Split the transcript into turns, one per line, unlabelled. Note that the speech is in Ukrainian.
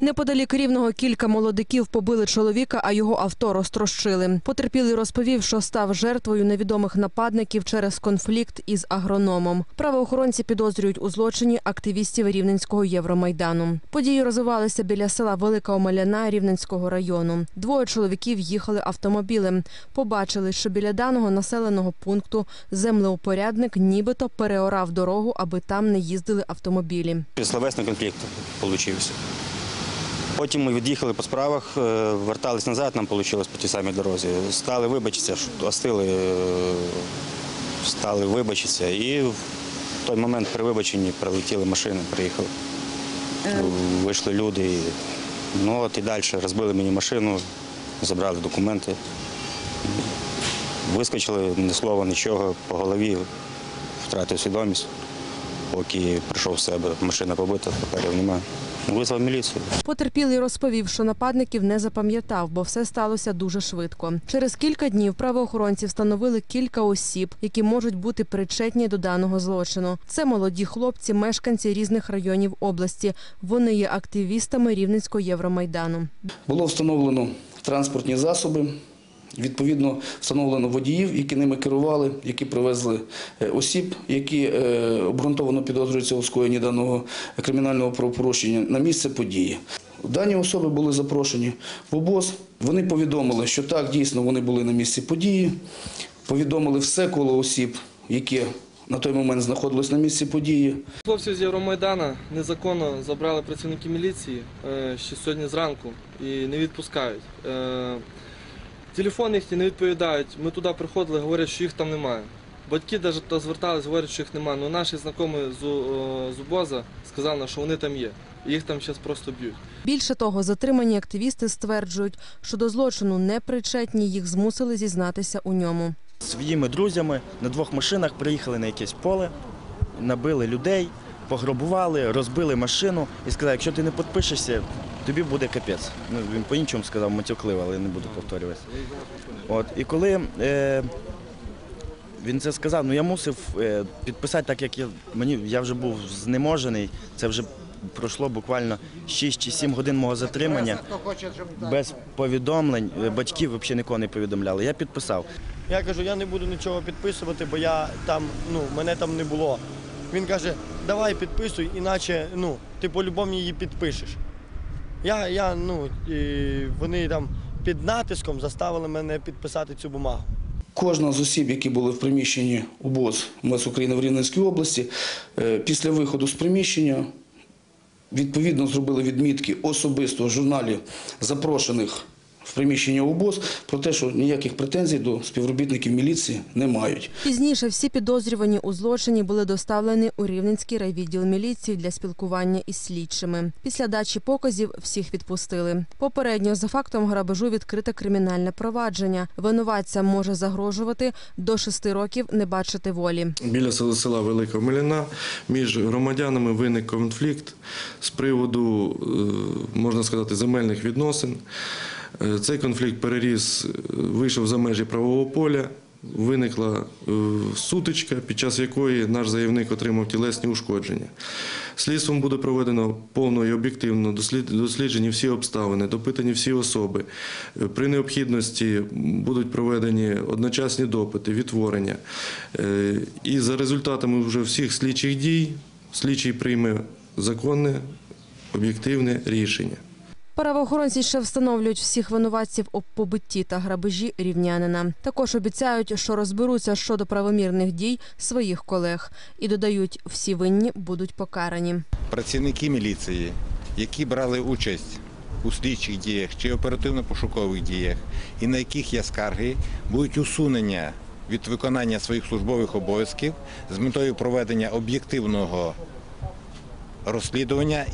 Неподалік рівного кілька молодиків побили чоловіка, а його авто розтрощили. Потерпілий розповів, що став жертвою невідомих нападників через конфлікт із агрономом. Правоохоронці підозрюють у злочині активістів Рівненського Євромайдану. Події розвивалися біля села Велика Омеляна Рівненського району. Двоє чоловіків їхали автомобілем. Побачили, що біля даного населеного пункту землеупорядник нібито переорав дорогу, аби там не їздили автомобілі.
Словесний конфлікт вийшов. Потім ми від'їхали по справах, е, вертались назад, нам вийшло по тій самій дорозі. Стали вибачитися, остили, е, стали вибачитися. І в той момент при вибаченні прилетіли машини, приїхали. Вийшли люди. І, ну от і далі розбили мені машину, забрали документи. Вискочили, ні слова, нічого, по голові, втратив свідомість. Поки прийшов в себе, машина побита, паперів немає. Визвав міліцію.
Потерпілий розповів, що нападників не запам'ятав, бо все сталося дуже швидко. Через кілька днів правоохоронці встановили кілька осіб, які можуть бути причетні до даного злочину. Це молоді хлопці, мешканці різних районів області. Вони є активістами Рівненського Євромайдану.
Було встановлено транспортні засоби. Відповідно, встановлено водіїв, які ними керували, які привезли е, осіб, які е, обґрунтовано підозрюються у скоєнні даного кримінального правопорушення на місце події. Дані особи були запрошені в ОБОЗ. Вони повідомили, що так, дійсно вони були на місці події. Повідомили все коло осіб, які на той момент знаходились на місці події.
Хлопців з Євромайдана незаконно забрали працівники міліції е, ще сьогодні зранку і не відпускають. Телефон їхні не відповідають. Ми туди приходили, говорять, що їх там немає. Батьки навіть звертались, говорять, що їх немає. Ну наші знайомі з, е, з УБОЗа сказали, що вони там є. І їх там зараз просто б'ють.
Більше того, затримані активісти стверджують, що до злочину не причетні, їх змусили зізнатися у ньому.
своїми друзями на двох машинах приїхали на якесь поле, набили людей, пограбували, розбили машину і сказали, якщо ти не підпишешся, тобі буде капець. Ну, він по-іншому сказав, матюкливо, але не буду повторюватися. От, і коли е, він це сказав, ну я мусив е, підписати, так як я, мені, я вже був знеможений, це вже пройшло буквально 6 чи 7 годин мого затримання без повідомлень. Е, Батьків взагалі нікого не повідомляли. Я підписав.
Я кажу, я не буду нічого підписувати, бо я там, ну, мене там не було. Він каже, давай підписуй, іначе ну, ти по-любому її підпишеш. Я, я, ну, і вони там під натиском заставили мене підписати цю бумагу.
Кожна з осіб, які були в приміщенні УБОЗ МЕС України в Рівненській області, е, після виходу з приміщення відповідно зробили відмітки особисто в журналі запрошених в приміщення УБОЗ про те, що ніяких претензій до співробітників міліції не мають.
Пізніше всі підозрювані у злочині були доставлені у Рівненський райвідділ міліції для спілкування із слідчими. Після дачі показів всіх відпустили. Попередньо за фактом грабежу відкрите кримінальне провадження. Винуватцям може загрожувати до шести років не бачити волі.
Біля села- села Велика Меляна між громадянами виник конфлікт з приводу, е, можна сказати, земельних відносин. Е, Цей конфлікт переріс, е, вийшов за межі правового поля. Виникла е, сутичка, під час якої наш заявник отримав тілесні ушкодження. Слідством буде проведено повно і об'єктивно досліджені всі обставини, допитані всі особи. При необхідності будуть проведені одночасні допити, відтворення. І за результатами вже всіх слідчих дій слідчий прийме законне, об'єктивне рішення.
Правоохоронці ще встановлюють всіх винуватців у побитті та грабежі рівнянина. Також обіцяють, що розберуться щодо правомірних дій своїх колег і додають, всі винні будуть покарані.
працівники міліції, які брали участь у слідчих діях чи оперативно-пошукових діях, і на яких є скарги, будуть усунення від виконання своїх службових обов'язків з метою проведення об'єктивного розслідування